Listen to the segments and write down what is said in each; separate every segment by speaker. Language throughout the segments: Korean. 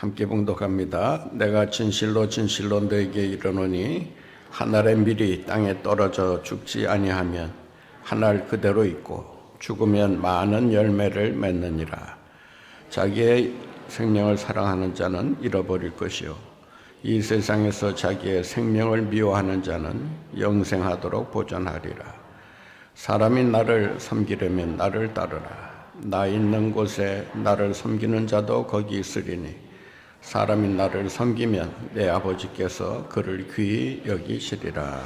Speaker 1: 함께 봉독합니다. 내가 진실로 진실로 너에게 이르노니 하늘의 밀이 땅에 떨어져 죽지 아니하면 하늘 그대로 있고 죽으면 많은 열매를 맺느니라. 자기의 생명을 사랑하는 자는 잃어버릴 것이요 이 세상에서 자기의 생명을 미워하는 자는 영생하도록 보존하리라. 사람이 나를 섬기려면 나를 따르라. 나 있는 곳에 나를 섬기는 자도 거기 있으리니 사람이 나를 섬기면 내 아버지께서 그를 귀히 여기시리라.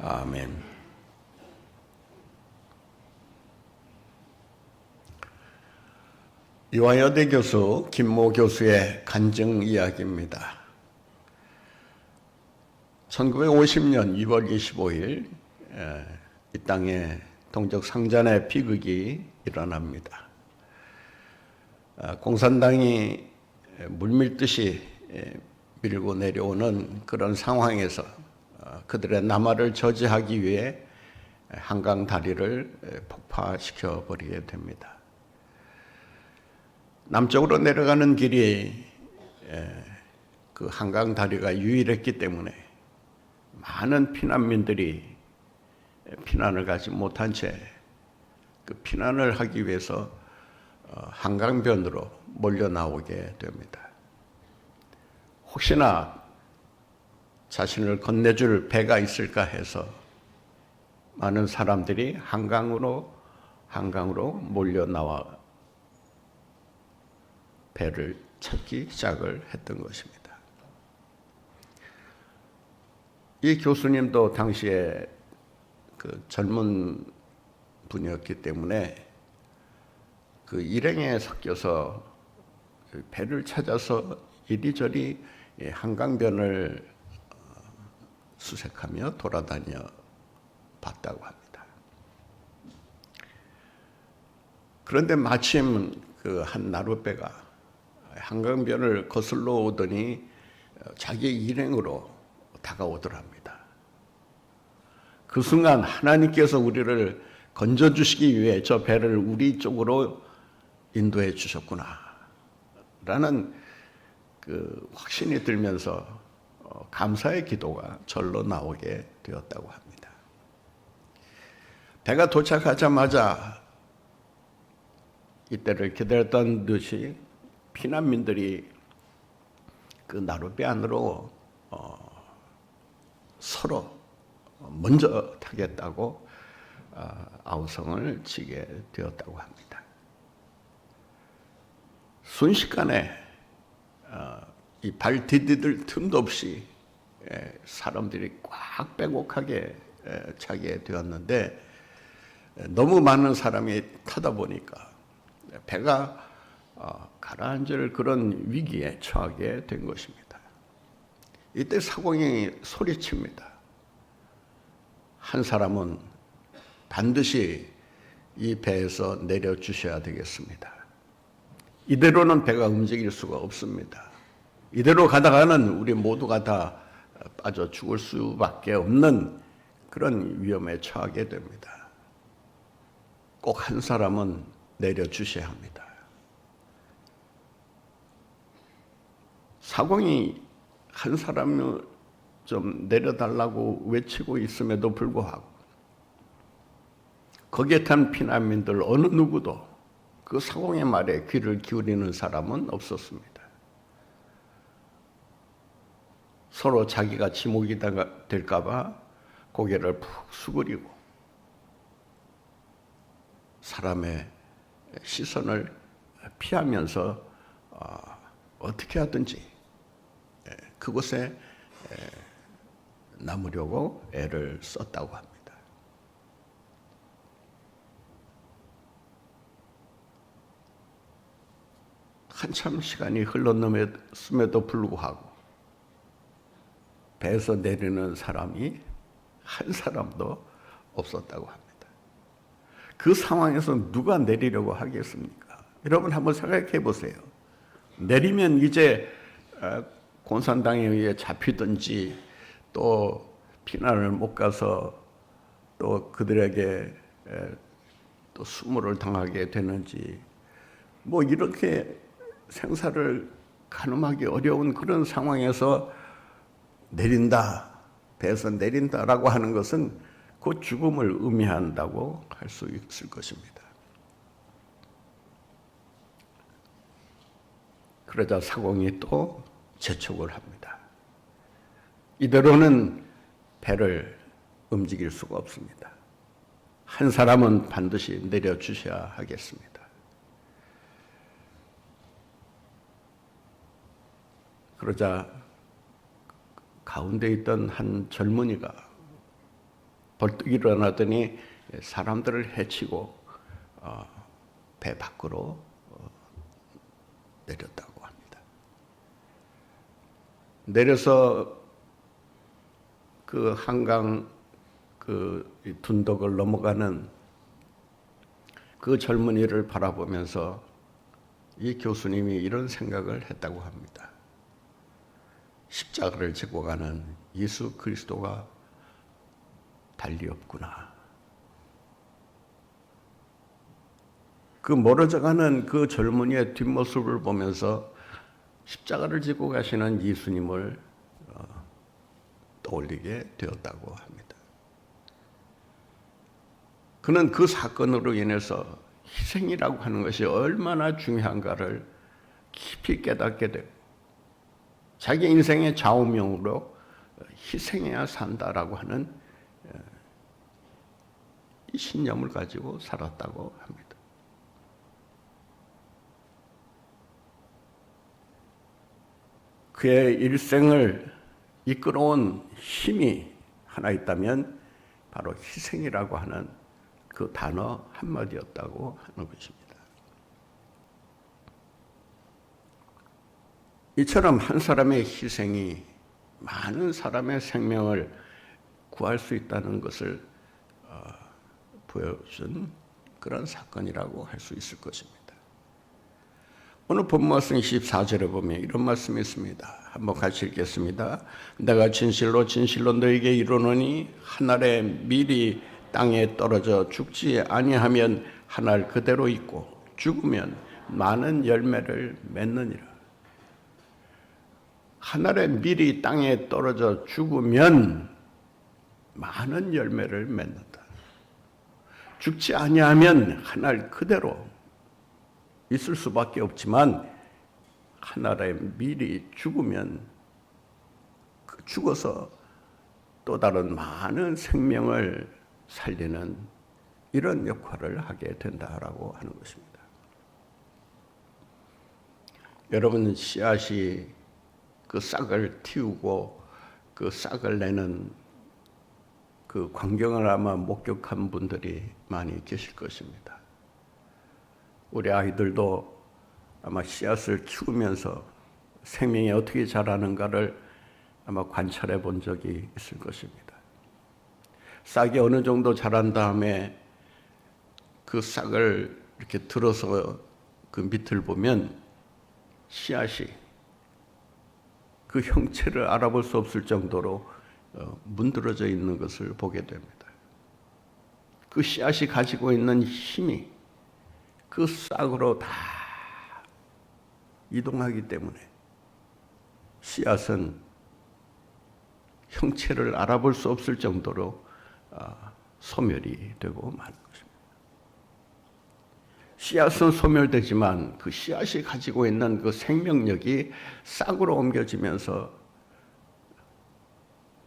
Speaker 1: 아멘. 이화여대 교수 김모 교수의 간증 이야기입니다. 1950년 2월 25일 이 땅에 동적 상잔의 비극이 일어납니다. 아, 공산당이 물밀듯이 밀고 내려오는 그런 상황에서 어, 그들의 남하를 저지하기 위해 한강 다리를 폭파시켜 버리게 됩니다. 남쪽으로 내려가는 길이 그 한강 다리가 유일했기 때문에 많은 피난민들이 피난을 가지 못한 채 그 피난을 하기 위해서 어, 한강변으로 몰려 나오게 됩니다. 혹시나 자신을 건네줄 배가 있을까 해서 많은 사람들이 한강으로 한강으로 몰려 나와 배를 찾기 시작을 했던 것입니다. 이 교수님도 당시에 그 젊은 분이었기 때문에 그 일행에 섞여서 배를 찾아서 이리저리 한강변을 어, 수색하며 돌아다녀 봤다고 합니다. 그런데 마침 그 한 나룻배가 한강변을 거슬러 오더니 어, 자기 일행으로 다가오더랍니다. 그 순간 하나님께서 우리를 건져 주시기 위해 저 배를 우리 쪽으로 인도해 주셨구나. 라는 그 확신이 들면서 어, 감사의 기도가 절로 나오게 되었다고 합니다. 배가 도착하자마자 이때를 기다렸던 듯이 피난민들이 그 나룻배 안으로 어, 서로 먼저 타겠다고 어, 아우성을 치게 되었다고 합니다. 순식간에 어, 이발 디디들 틈도 없이 사람들이 꽉 빼곡하게 차게 되었는데 너무 많은 사람이 타다 보니까 배가 어, 가라앉을 그런 위기에 처하게 된 것입니다. 이때 사공이 소리칩니다. 한 사람은 반드시 이 배에서 내려 주셔야 되겠습니다. 이대로는 배가 움직일 수가 없습니다. 이대로 가다가는 우리 모두가 다 빠져 죽을 수밖에 없는 그런 위험에 처하게 됩니다. 꼭 한 사람은 내려 주셔야 합니다. 사공이 한 사람을 좀 내려달라고 외치고 있음에도 불구하고 거기에 탄 피난민들 어느 누구도 그 사공의 말에 귀를 기울이는 사람은 없었습니다. 서로 자기가 지목이 될까봐 고개를 푹 수그리고 사람의 시선을 피하면서 어떻게 하든지 그곳에 남으려고 애를 썼다고 합니다. 한참 시간이 흘렀음에도 불구하고 배에서 내리는 사람이 한 사람도 없었다고 합니다. 그 상황에서 누가 내리려고 하겠습니까? 여러분 한번 생각해 보세요. 내리면 이제 어, 공산당에 의해 잡히든지 또 피난을 못 가서 또 그들에게 또 수모를 당하게 되는지 뭐 이렇게 생사를 가늠하기 어려운 그런 상황에서 내린다, 배에서 내린다라고 하는 것은 그 죽음을 의미한다고 할 수 있을 것입니다. 그러자 사공이 또 재촉을 합니다. 이대로는 배를 움직일 수가 없습니다. 한 사람은 반드시 내려주셔야 하겠습니다. 그러자 가운데 있던 한 젊은이가 벌떡 일어나더니 사람들을 해치고 어, 배 밖으로 어, 내렸다고 합니다. 내려서 그 한강 그 둔덕을 넘어가는 그 젊은이를 바라보면서 이 교수님이 이런 생각을 했다고 합니다. 십자가를 지고 가는 예수 그리스도가 달리 없구나. 그 멀어져 가는 그 젊은이의 뒷모습을 보면서 십자가를 지고 가시는 예수님을 어, 떠올리게 되었다고 합니다. 그는 그 사건으로 인해서 희생이라고 하는 것이 얼마나 중요한가를 깊이 깨닫게 되고 자기 인생의 좌우명으로 희생해야 산다라고 하는 이 신념을 가지고 살았다고 합니다. 그의 일생을 이끌어온 힘이 하나 있다면 바로 희생이라고 하는 그 단어 한마디였다고 하는 것입니다. 이처럼 한 사람의 희생이 많은 사람의 생명을 구할 수 있다는 것을 어, 보여준 그런 사건이라고 할 수 있을 것입니다. 오늘 본 말씀 24절에 보면 이런 말씀이 있습니다. 한번 같이 읽겠습니다. 내가 진실로 진실로 너에게 이르노니 하늘에 미리 땅에 떨어져 죽지 아니하면 하늘 그대로 있고 죽으면 많은 열매를 맺느니라. 하늘에 미리 땅에 떨어져 죽으면 많은 열매를 맺는다. 죽지 아니하면 하늘 그대로 있을 수밖에 없지만 하늘에 미리 죽으면 그 죽어서 또 다른 많은 생명을 살리는 이런 역할을 하게 된다라고 하는 것입니다. 여러분 씨앗이 그 싹을 틔우고 그 싹을 내는 그 광경을 아마 목격한 분들이 많이 계실 것입니다. 우리 아이들도 아마 씨앗을 키우면서 생명이 어떻게 자라는가를 아마 관찰해 본 적이 있을 것입니다. 싹이 어느 정도 자란 다음에 그 싹을 이렇게 들어서 그 밑을 보면 씨앗이 그 형체를 알아볼 수 없을 정도로 어, 문드러져 있는 것을 보게 됩니다. 그 씨앗이 가지고 있는 힘이 그 싹으로 다 이동하기 때문에 씨앗은 형체를 알아볼 수 없을 정도로 어, 소멸이 되고 것입니다. 씨앗은 소멸되지만 그 씨앗이 가지고 있는 그 생명력이 싹으로 옮겨지면서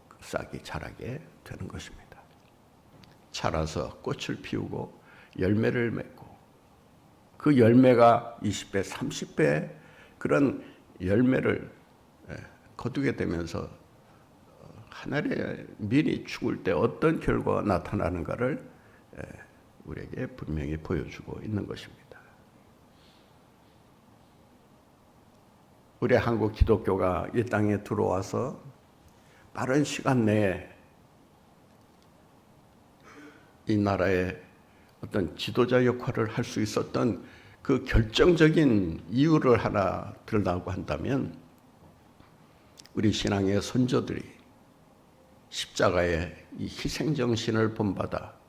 Speaker 1: 그 싹이 자라게 되는 것입니다. 자라서 꽃을 피우고 열매를 맺고 그 열매가 20배, 30배 그런 열매를 예, 거두게 되면서 어, 하늘에 미리 죽을 때 어떤 결과가 나타나는가를 예, 우리에게 분명히 보여주고 있는 것입니다. 우리 한국 기독교가 이 땅에 들어와서 빠른 시간 내에 이 나라의 어떤 지도자 역할을 할 수 있었던 그 결정적인 이유를 하나 들다고 한다면 우리 신앙의 선조들이 십자가의 이 희생 정신을 본받아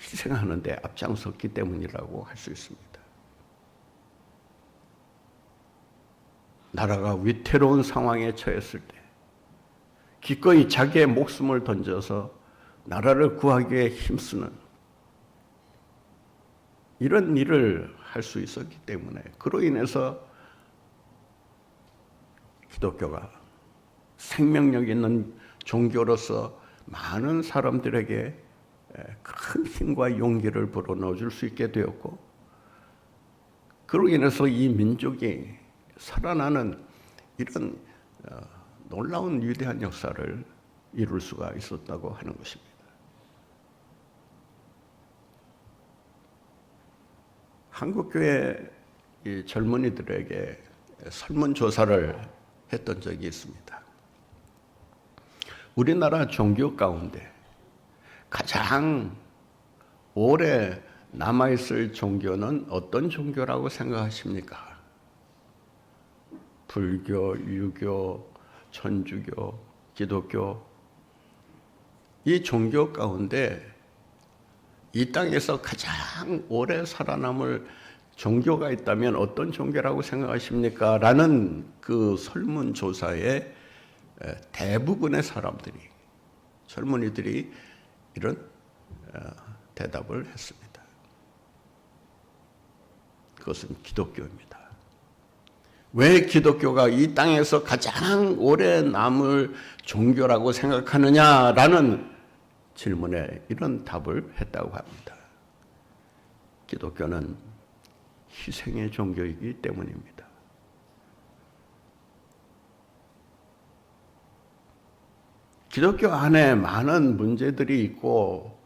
Speaker 1: 희생하는데 앞장섰기 때문이라고 할 수 있습니다. 나라가 위태로운 상황에 처했을 때 기꺼이 자기의 목숨을 던져서 나라를 구하기 위해 힘쓰는 이런 일을 할 수 있었기 때문에 그로 인해서 기독교가 생명력 있는 종교로서 많은 사람들에게 큰 힘과 용기를 불어넣어 줄 수 있게 되었고 그로 인해서 이 민족이 살아나는 이런 어, 놀라운 위대한 역사를 이룰 수가 있었다고 하는 것입니다. 한국 교회 이 젊은이들에게 설문 조사를 했던 적이 있습니다. 우리나라 종교 가운데 가장 오래 남아있을 종교는 어떤 종교라고 생각하십니까? 불교, 유교, 천주교, 기독교. 이 종교 가운데 이 땅에서 가장 오래 살아남을 종교가 있다면 어떤 종교라고 생각하십니까? 라는 그 설문조사에 대부분의 사람들이, 젊은이들이 이런 어, 대답을 했습니다. 그것은 기독교입니다. 왜 기독교가 이 땅에서 가장 오래 남을 종교라고 생각하느냐라는 질문에 이런 답을 했다고 합니다. 기독교는 희생의 종교이기 때문입니다. 기독교 안에 많은 문제들이 있고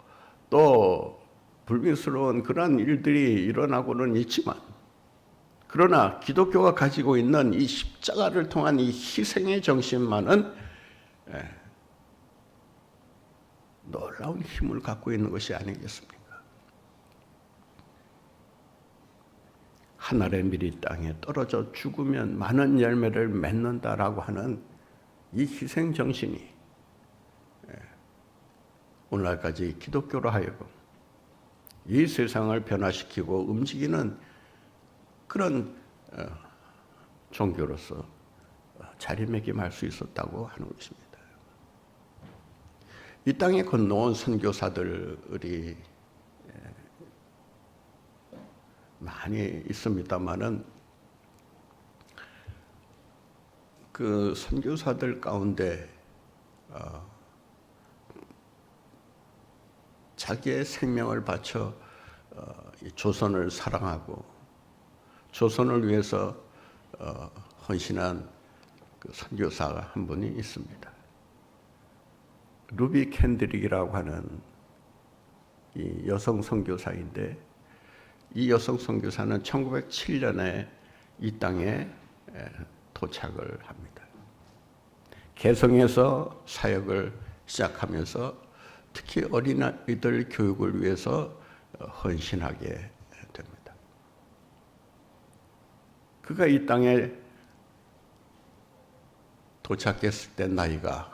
Speaker 1: 또 불미스러운 그런 일들이 일어나고는 있지만 그러나 기독교가 가지고 있는 이 십자가를 통한 이 희생의 정신만은 예, 놀라운 힘을 갖고 있는 것이 아니겠습니까? 하늘의 밀이 땅에 떨어져 죽으면 많은 열매를 맺는다라고 하는 이 희생 정신이 오늘날까지 기독교로 하여금 이 세상을 변화시키고 움직이는 그런 어, 종교로서 자리매김할 수 있었다고 하는 것입니다. 이 땅에 건너온 선교사들이 많이 있습니다만은 그 선교사들 가운데 자기의 생명을 바쳐 어, 조선을 사랑하고 조선을 위해서 어, 헌신한 그 선교사가 한 분이 있습니다. 루비 캔드릭이라고 하는 이 여성 선교사인데 이 여성 선교사는 1907년에 이 땅에 도착을 합니다. 개성에서 사역을 시작하면서 특히 어린아이들 교육을 위해서 헌신하게 됩니다. 그가 이 땅에 도착했을 때 나이가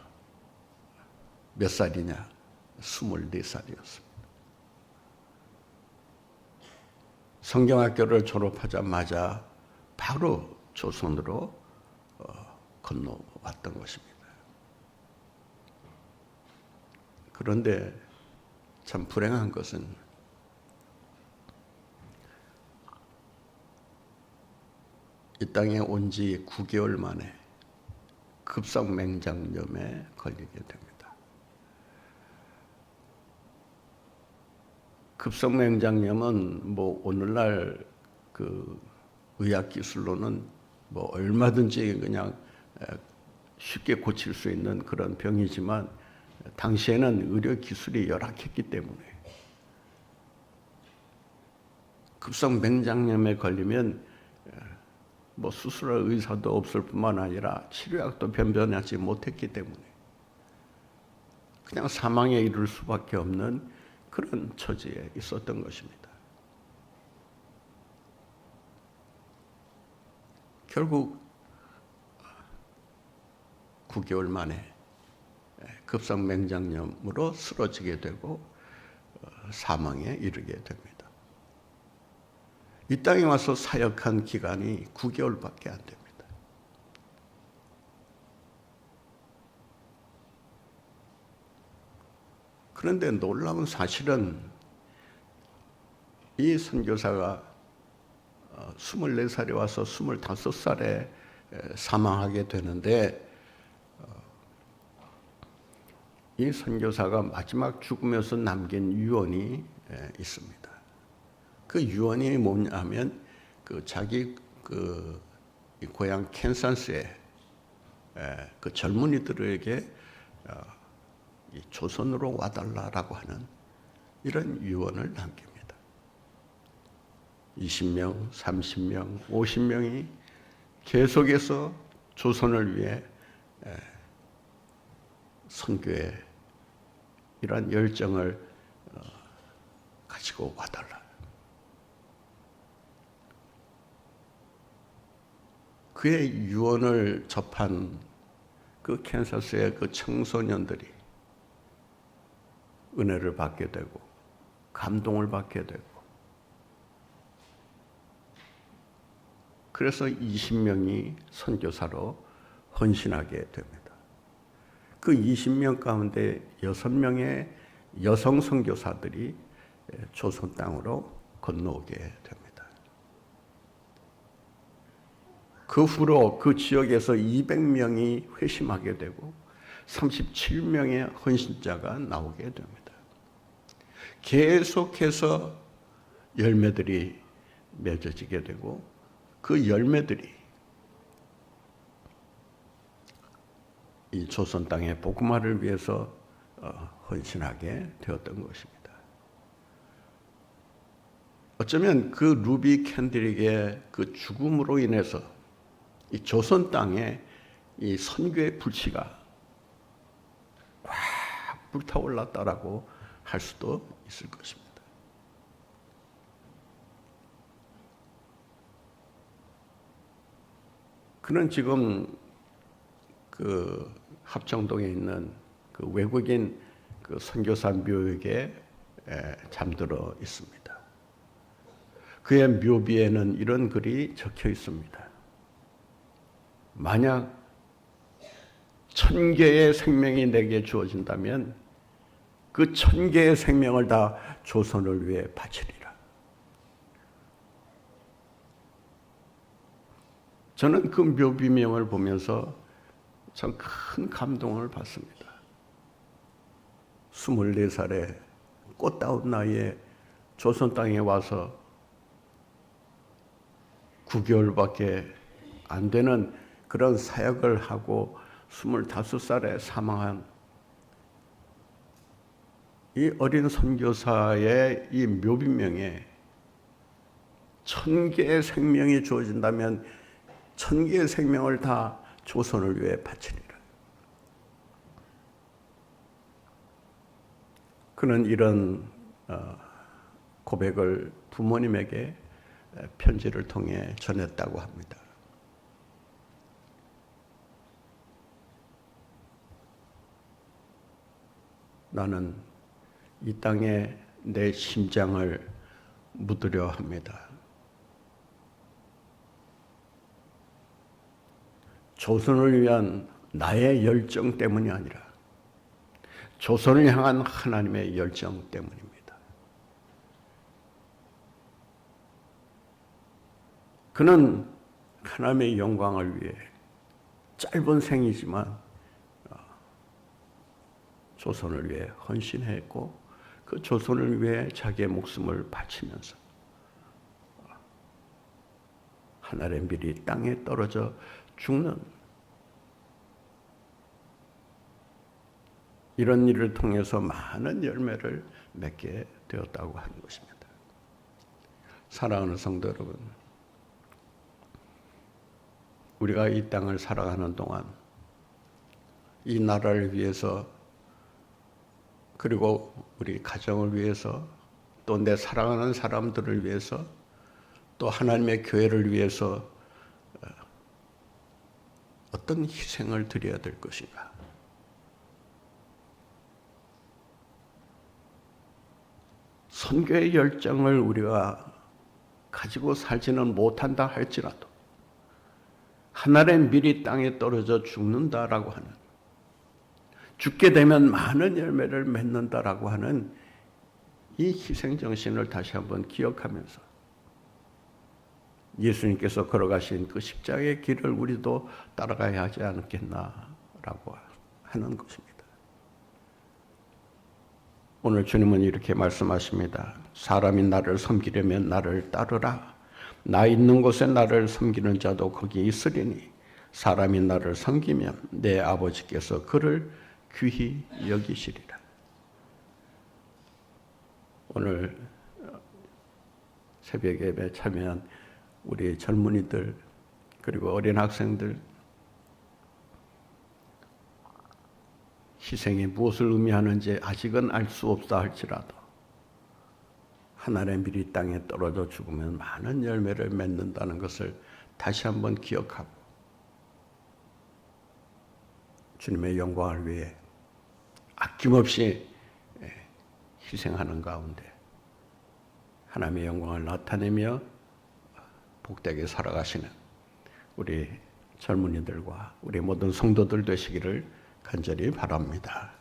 Speaker 1: 몇 살이냐? 24살이었습니다. 성경학교를 졸업하자마자 바로 조선으로 어, 건너왔던 것입니다. 그런데 참 불행한 것은 이 땅에 온 지 9개월 만에 급성맹장염에 걸리게 됩니다. 급성맹장염은 뭐 오늘날 그 의학 기술로는 뭐 얼마든지 그냥 쉽게 고칠 수 있는 그런 병이지만 당시에는 의료 기술이 열악했기 때문에 급성 맹장염에 걸리면 뭐 수술할 의사도 없을 뿐만 아니라 치료약도 변변하지 못했기 때문에 그냥 사망에 이를 수밖에 없는 그런 처지에 있었던 것입니다. 결국 9개월 만에 급성 맹장염으로 쓰러지게 되고 어, 사망에 이르게 됩니다. 이 땅에 와서 사역한 기간이 9개월밖에 안 됩니다. 그런데 놀라운 사실은 이 선교사가 어, 24살에 와서 25살에 사망하게 되는데 이 선교사가 마지막 죽으면서 남긴 유언이 있습니다. 그 유언이 뭐냐면 그 자기 그 고향 캔사스에 그 젊은이들에게 어, 조선으로 와달라라고 하는 이런 유언을 남깁니다. 20명, 30명, 50명이 계속해서 조선을 위해 선교에 이러한 열정을 어, 가지고 와달라. 그의 유언을 접한 그 캔사스의 그 청소년들이 은혜를 받게 되고 감동을 받게 되고 그래서 20명이 선교사로 헌신하게 됩니다. 그 20명 가운데 6명의 여성 선교사들이 조선 땅으로 건너오게 됩니다. 그 후로 그 지역에서 200명이 회심하게 되고 37명의 헌신자가 나오게 됩니다. 계속해서 열매들이 맺어지게 되고 그 열매들이 이 조선 땅의 복음화를 위해서 어, 헌신하게 되었던 것입니다. 어쩌면 그 루비 캔들에게 그 죽음으로 인해서 이 조선 땅에 이 선교의 불씨가 확 불타올랐다라고 할 수도 있을 것입니다. 그는 지금 그 합정동에 있는 그 외국인 그 선교사 묘역에 잠들어 있습니다. 그의 묘비에는 이런 글이 적혀 있습니다. 만약 천 개의 생명이 내게 주어진다면 그 천 개의 생명을 다 조선을 위해 바치리. 저는 그 묘비명을 보면서 참 큰 감동을 받습니다. 24살에 꽃다운 나이에 조선 땅에 와서 9개월밖에 안 되는 그런 사역을 하고 25살에 사망한 이 어린 선교사의 이 묘비명에 천 개의 생명이 주어진다면 천 개의 생명을 다 조선을 위해 바치리라. 그는 이런 어, 고백을 부모님에게 편지를 통해 전했다고 합니다. 나는 이 땅에 내 심장을 묻으려 합니다. 조선을 위한 나의 열정 때문이 아니라 조선을 향한 하나님의 열정 때문입니다. 그는 하나님의 영광을 위해 짧은 생이지만 어, 조선을 위해 헌신했고 그 조선을 위해 자기의 목숨을 바치면서 하늘의 밀이 땅에 떨어져 죽는 이런 일을 통해서 많은 열매를 맺게 되었다고 하는 것입니다. 사랑하는 성도 여러분, 우리가 이 땅을 살아가는 동안 이 나라를 위해서 그리고 우리 가정을 위해서 또 내 사랑하는 사람들을 위해서 또 하나님의 교회를 위해서 어떤 희생을 드려야 될 것인가? 선교의 열정을 우리가 가지고 살지는 못한다 할지라도 하늘의 밀이 땅에 떨어져 죽는다라고 하는 죽게 되면 많은 열매를 맺는다라고 하는 이 희생 정신을 다시 한번 기억하면서 예수님께서 걸어가신 그 십자가의 길을 우리도 따라가야 하지 않겠나라고 하는 것입니다. 오늘 주님은 이렇게 말씀하십니다. 사람이 나를 섬기려면 나를 따르라. 나 있는 곳에 나를 섬기는 자도 거기 있으리니 사람이 나를 섬기면 내 아버지께서 그를 귀히 여기시리라. 오늘 새벽 예배 참여한 우리 젊은이들 그리고 어린 학생들 희생이 무엇을 의미하는지 아직은 알 수 없다 할지라도 하나님의 미리 땅에 떨어져 죽으면 많은 열매를 맺는다는 것을 다시 한번 기억하고 주님의 영광을 위해 아낌없이 예, 희생하는 가운데 하나님의 영광을 나타내며 복되게 살아가시는 우리 젊은이들과 우리 모든 성도들 되시기를 간절히 바랍니다.